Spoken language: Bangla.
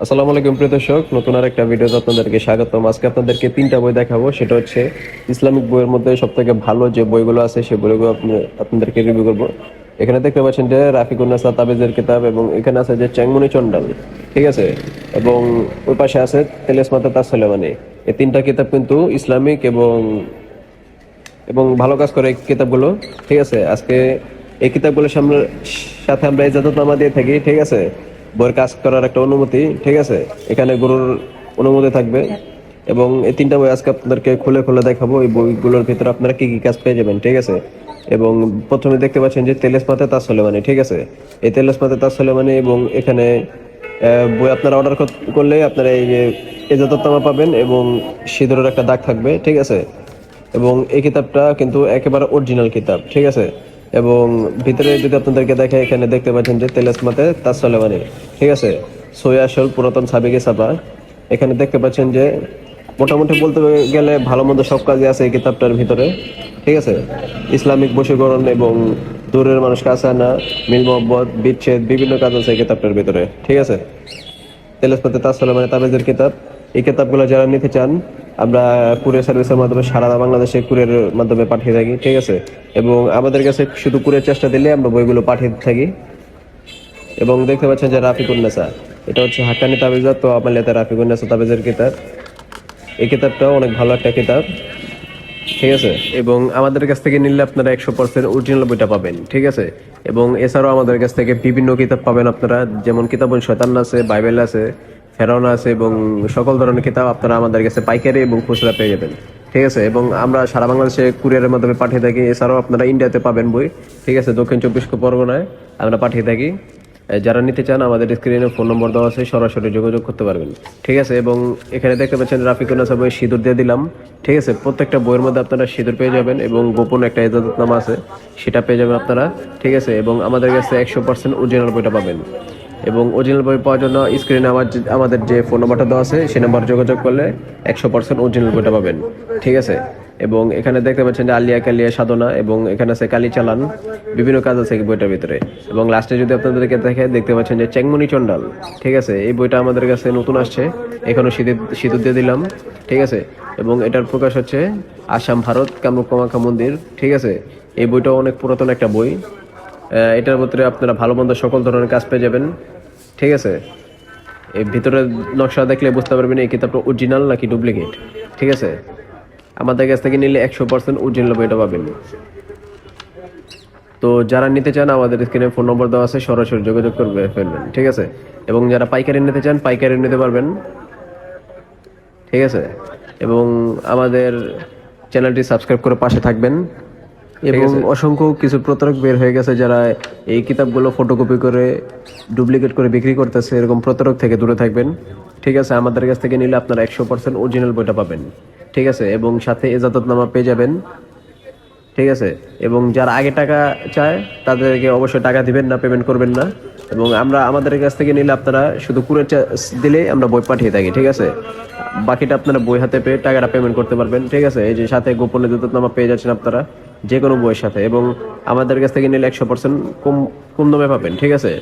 আসসালামু আলাইকুম প্রিয় দর্শক, নতুন আর একটা ভিডিওতে আপনাদেরকে স্বাগতম। আজকে আপনাদেরকে তিনটা বই দেখাবো। সেটা হচ্ছে ইসলামিক বইয়ের মধ্যে সব থেকে ভালো যে বইগুলো আছে সেই বইগুলো আপনি- আপনাদেরকে রিভিউ করব। এখানে দেখতে পাচ্ছেন যে রাফিকুন্নাসা তাবেজের কিতাব এবং এখানে আছে যে চ্যাংমনি চন্ডাল ঠিক আছে? এবং ওই পাশে আছে তেলেসমাতা তাসলেমানি এই তিনটা কিতাব কিন্তু ইসলামিক এবং এবং ভালো কাজ করে এই কিতাবগুলো, ঠিক আছে? আজকে এই কিতাবগুলোর সামনে সাথে আমরা ইজাজতনামা দিয়ে থাকি, ঠিক আছে? বইয়ের কাজ করার একটা অনুমতি, ঠিক আছে? এখানে গুরুর অনুমতি থাকবে। এবং এই তিনটা বই আজকে আপনাদেরকে খুলে খুলে দেখাবো। এই বইগুলোর ভিতরে আপনারা কি কি কাজ পেয়ে যাবেন, ঠিক আছে? এবং প্রথমে দেখতে পাচ্ছেন যে তেলেস মাতে তাজ সলেমানি, ঠিক আছে? এই তেলেস মাতে তাজ সলেমানি এবং এখানে বই আপনারা অর্ডার করলে আপনারা এই যে এজাজতনামা পাবেন এবং সিঁদুরের একটা দাগ থাকবে, ঠিক আছে? এবং এই কিতাবটা কিন্তু একেবারে অরিজিনাল কিতাব, ঠিক আছে? এবং ভিতরে যদি আপনাদেরকে দেখে এখানে দেখতে পাচ্ছেন যে তেলেসমাতে তাসলেমানি ঠিক আছে সৈয়াসল পুরাতন সাবেকে সাবা এখানে দেখতে পাচ্ছেন যে মোটামুটি বলতে গেলে ভালো মন্দ সব কাজই আছে এই কিতাবটার ভিতরে। ঠিক আছে, ইসলামিক বশীকরণ এবং দূরের মানুষ কাছে আনা মিল মোহব্বত, বিচ্ছেদ, বিভিন্ন কাজ আছে এই কিতাবটার ভিতরে। ঠিক আছে, তেলেসপাতে তাসলে মানে তাবেজের কিতাব। এই কিতাবগুলো যারা নিতে চান, আমরা কুরিয়ার সার্ভিসের মাধ্যমে সারা বাংলাদেশে কুরিয়ার মাধ্যমে পাঠিয়ে থাকি। ঠিক আছে, এবং আমাদের কাছে শুধু কুরিয়ার চেষ্টা দিলে আমরা বইগুলো পাঠিয়ে থাকি। এবং দেখতে পাচ্ছেন যে রাফিকুন্নেসা এটা হচ্ছে হাক্কানি তাবেজা, তো আমার লেতে রাফিকুন্নেসা তাবিজের কিতাব। এই কিতাবটাও অনেক ভালো একটা কিতাব। ঠিক আছে? এবং আমাদের কাছ থেকে নিলে আপনারা একশো পার্সেন্ট অরিজিনাল বইটা পাবেন। ঠিক আছে? এবং এছাড়াও আমাদের কাছ থেকে বিভিন্ন কিতাব পাবেন আপনারা। যেমন কিতাব শয়তান আছে, বাইবেল আছে, ফেরাউন আছে এবং সকল ধরনের কিতাব আপনারা আমাদের কাছে পাইকারি এবং খুচরা পেয়ে যাবেন। ঠিক আছে? এবং আমরা সারা বাংলাদেশে কুরিয়ারের মাধ্যমে পাঠিয়ে থাকি। এছাড়াও আপনারা ইন্ডিয়াতে পাবেন বই। ঠিক আছে? দক্ষিণ চব্বিশ পরগনায় আমরা পাঠিয়ে থাকি। যারা নিতে চান, আমাদের স্ক্রিনে ফোন নম্বর দেওয়া আছে, সরাসরি যোগাযোগ করতে পারবেন। ঠিক আছে? এবং এখানে দেখতে পাচ্ছেন রাফিকুল নাসা বই সিঁদুর দিয়ে দিলাম। ঠিক আছে? প্রত্যেকটা বইয়ের মধ্যে আপনারা সিঁদুর পেয়ে যাবেন এবং গোপন একটা ইজাজতনামা আছে, সেটা পেয়ে যাবেন আপনারা। ঠিক আছে? এবং আমাদের কাছে একশো পার্সেন্ট অরিজিনাল বইটা পাবেন। এবং অরিজিনাল বই পাওয়ার জন্য স্ক্রিনে আমার আমাদের যে ফোন নাম্বারটা দেওয়া আছে সেই নাম্বার যোগাযোগ করলে একশো পার্সেন্ট অরিজিনাল বইটা পাবেন। ঠিক আছে? এবং এখানে দেখতে পাচ্ছেন যে আলিয়া কালিয়া সাধনা এবং এখানে আছে কালী চালান, বিভিন্ন কাজ আছে এই বইটার ভিতরে। এবং লাস্টে যদি আপনাদেরকে দেখে, দেখতে পাচ্ছেন যে চেংমনি চন্ডাল ঠিক আছে? এই বইটা আমাদের কাছে নতুন আসছে। এখনও শীতের শীতের দিয়ে দিলাম, ঠিক আছে? এবং এটার প্রকাশ হচ্ছে আসাম ভারত কামরূপ কামাখ্যা মন্দির, ঠিক আছে? এই বইটাও অনেক পুরাতন একটা বই। এটার ভিতরে আপনারা ভালো মন্দ সকল ধরনের কাজ পেয়ে যাবেন, ঠিক আছে? এই ভিতরে নকশা দেখলে বুঝতে পারবেন এই কিতাবটা অরিজিনাল নাকি ডুপ্লিকেট ঠিক আছে? আমাদের কাছ থেকে নিলে একশো পার্সেন্ট অরিজিনাল বইটা পাবেন। তো যারা নিতে চান আমাদের স্ক্রিনে ফোন নম্বর দেওয়া আছে সরাসরি যোগাযোগ করবে ফেলবেন ঠিক আছে? এবং যারা পাইকারি নিতে চান পাইকারি নিতে পারবেন ঠিক আছে? এবং আমাদের চ্যানেলটি সাবস্ক্রাইব করে পাশে থাকবেন এবং অসংখ্য কিছু প্রতারক বের হয়ে গেছে যারা এই কিতাবগুলো ফটোকপি করে ডুপ্লিকেট করে বিক্রি করতেছে। এরকম প্রতারক থেকে দূরে থাকবেন ঠিক আছে? আমাদের কাছ থেকে নিলে আপনারা একশো পার্সেন্ট অরিজিনাল বইটা পাবেন। ঠিক আছে, এবং সাথে এজাততনামা পেয়ে যাবেন। ঠিক আছে, এবং যারা আগে টাকা চায়, তাদেরকে অবশ্যই টাকা দিবেন না পেমেন্ট করবেন না। এবং আমরা আমাদের কাছ থেকে নিলে আপনারা শুধু কুড়ে দিলেই আমরা বই পাঠিয়ে থাকি, ঠিক আছে? বাকিটা আপনারা বই হাতে পেয়ে টাকাটা পেমেন্ট করতে পারবেন, ঠিক আছে? এই যে সাথে গোপনে দুতনামা পেয়ে যাচ্ছেন আপনারা, যে কোনো বইয়ের সাথে। এবং আমাদের কাছ থেকে নিলে একশো পার্সেন্ট কম কম দামে পাবেন, ঠিক আছে?